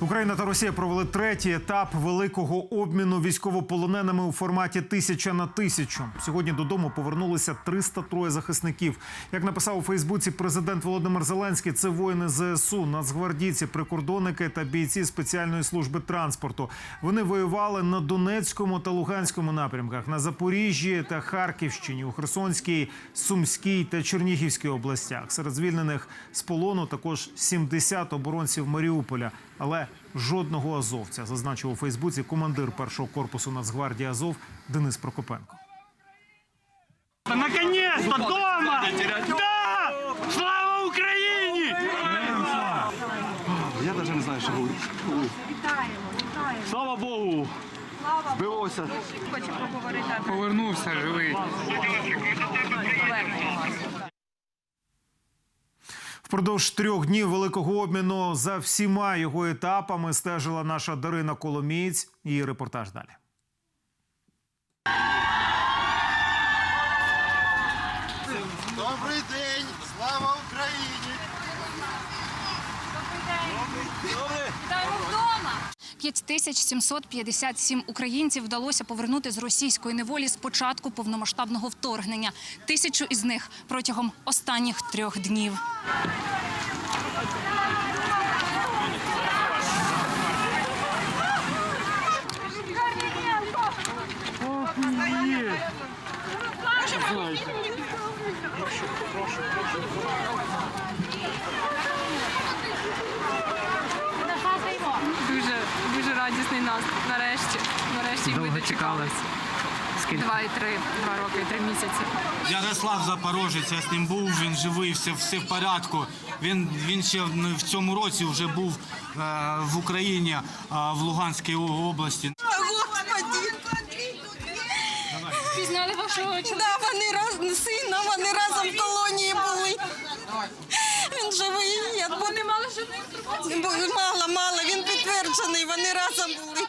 Україна та Росія провели третій етап великого обміну військовополоненими у форматі тисяча на тисячу. Сьогодні додому повернулися 303 захисників. Як написав у Фейсбуці президент Володимир Зеленський, це воїни ЗСУ, нацгвардійці, прикордонники та бійці спеціальної служби транспорту. Вони воювали на Донецькому та Луганському напрямках, на Запоріжжі та Харківщині, у Херсонській, Сумській та Чернігівській областях. Серед звільнених з полону також 70 оборонців Маріуполя. Але жодного азовця зазначив у Фейсбуці командир першого корпусу Нацгвардії Азов Денис Прокопенко. Наконец-то дома! Да! Слава Україні! Я навіть не знаю, що говорити. Вітаємо, вітаємо. Слава Богу! Збилося. Хочу поговорити. Повернувся живий. Впродовж трьох днів великого обміну за всіма його етапами стежила наша Дарина Коломієць. Її репортаж далі. 5757 українців вдалося повернути з російської неволі з початку повномасштабного вторгнення. Тисячу із них протягом останніх трьох днів. Дуже дуже радісний нас. Нарешті. Нарешті ми Довго дочекалися. Скільки? Два і три, два роки, і три місяці. Ярослав Запорожець, я з ним був, він живий, все, все в порядку. Він, він ще в в цьому році вже був е, в Україні, е, в Луганській області. Пізнали вашого чоловіка? Да, вони раз сина, вони разом в колонії були. Він живий. Я не мала жодної інформації? Мало, мало. Він підтверджений. Вони разом були.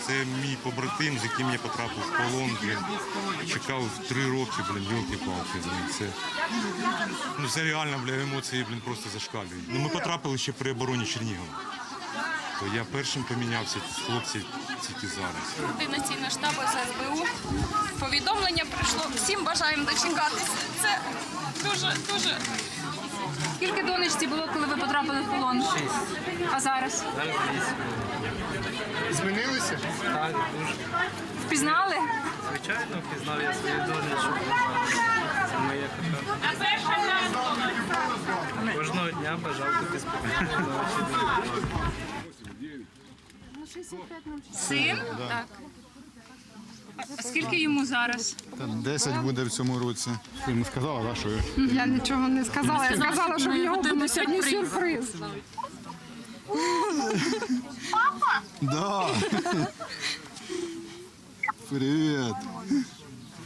Це мій побратим, з яким я потрапив в полон. Блін. Чекав три роки, блін, йолки палки блін. Це, ну, це реально, бля, емоції, блін, просто зашкалюють. Ну, ми потрапили ще при обороні Чернігова. То я першим помінявся, хлопці тільки зараз. Координаційного штабу СБУ. Повідомлення прийшло. Всім бажаємо дочекатися. Це дуже, дуже. Скільки донечці було, коли ви потрапили в полон? Шість. А зараз? Змінилися? Так, Впізнали? Звичайно, впізнав я свою донечку. Це моя кохана. Кожного дня бажав тобі спокійної ночі. Син? Так. А скільки йому зараз? Десять буде в цьому році. Ти йому сказала, да, що Я нічого не сказала. Я сказала, що в нього буде сьогодні сюрприз. Да. Привіт.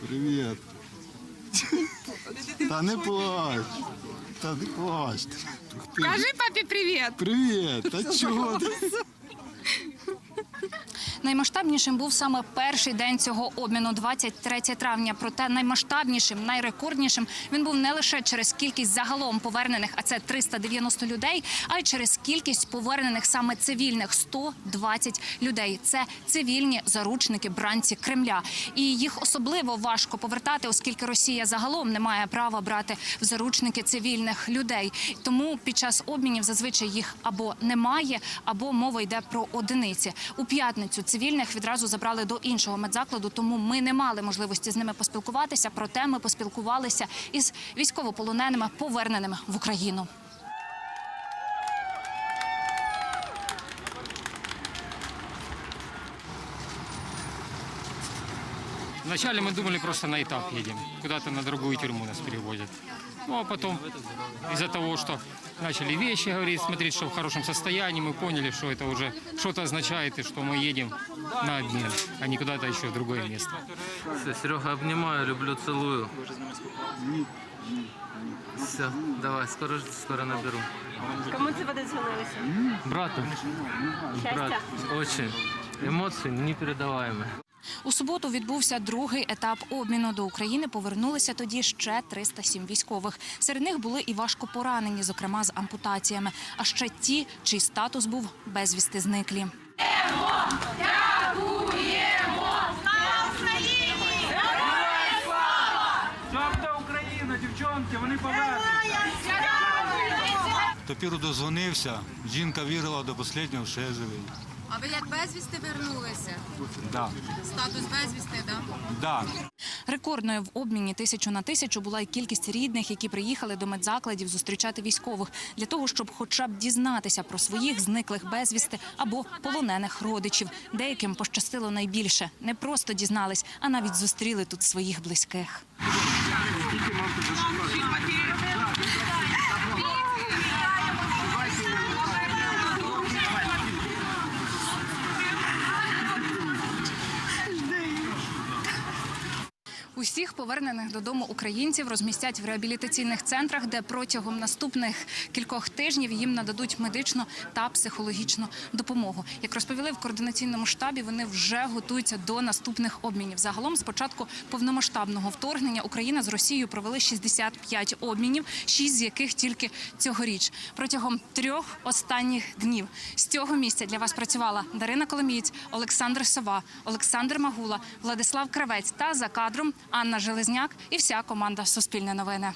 Привіт. Та не плач. Та не плач. Ух ти. Кажи папі привіт. Привіт. Та чого ти? Наймасштабнішим був саме перший день цього обміну, 23 травня. Проте наймасштабнішим, найрекорднішим він був не лише через кількість загалом повернених, а це 390 людей, а й через кількість повернених саме цивільних 120 людей. Це цивільні заручники, бранці Кремля. І їх особливо важко повертати, оскільки Росія загалом не має права брати в заручники цивільних людей. Тому під час обмінів зазвичай їх або немає, або мова йде про одиниці. У п'ятницю цивільних відразу забрали до іншого медзакладу, тому ми не мали можливості з ними поспілкуватися. Проте ми поспілкувалися із військовополоненими, поверненими в Україну. Вначале мы думали, просто на этап едем. Куда-то на другую тюрьму нас переводят. Ну а потом из-за того, что начали вещи говорить, смотреть, что в хорошем состоянии, мы поняли, что это уже что-то означает, и что мы едем на обмен, а не куда-то еще в другое место. Все, Серега, обнимаю, люблю, целую. Все, давай, скоро, скоро наберу. Кому це ви? Брату. Брат, очень. Эмоции непередаваемые. У суботу відбувся другий етап обміну. До України повернулися тоді ще 307 військових. Серед них були і важко поранені, зокрема з ампутаціями. А ще ті, чий статус був безвісти зниклі. Україна, дівчонки, вони повернуться. Тепер дозвонився. Жінка вірила до останнього, що я живий. А ви як безвісти вернулися? Да. Статус безвісти, так? Да. Рекордною в обміні тисячу на тисячу була й кількість рідних, які приїхали до медзакладів зустрічати військових для того, щоб хоча б дізнатися про своїх зниклих безвісти або полонених родичів. Деяким пощастило найбільше. Не просто дізнались, а навіть зустріли тут своїх близьких. Усіх повернених додому українців розмістять в реабілітаційних центрах, де протягом наступних кількох тижнів їм нададуть медичну та психологічну допомогу. Як розповіли в координаційному штабі, вони вже готуються до наступних обмінів. Загалом, з початку повномасштабного вторгнення, Україна з Росією провели 65 обмінів, шість з яких тільки цьогоріч. Протягом трьох останніх днів з цього місця для вас працювала Дарина Коломієць, Олександр Сова, Олександр Магула, Владислав Кравець та за кадром Анна Железняк і вся команда Суспільне новини.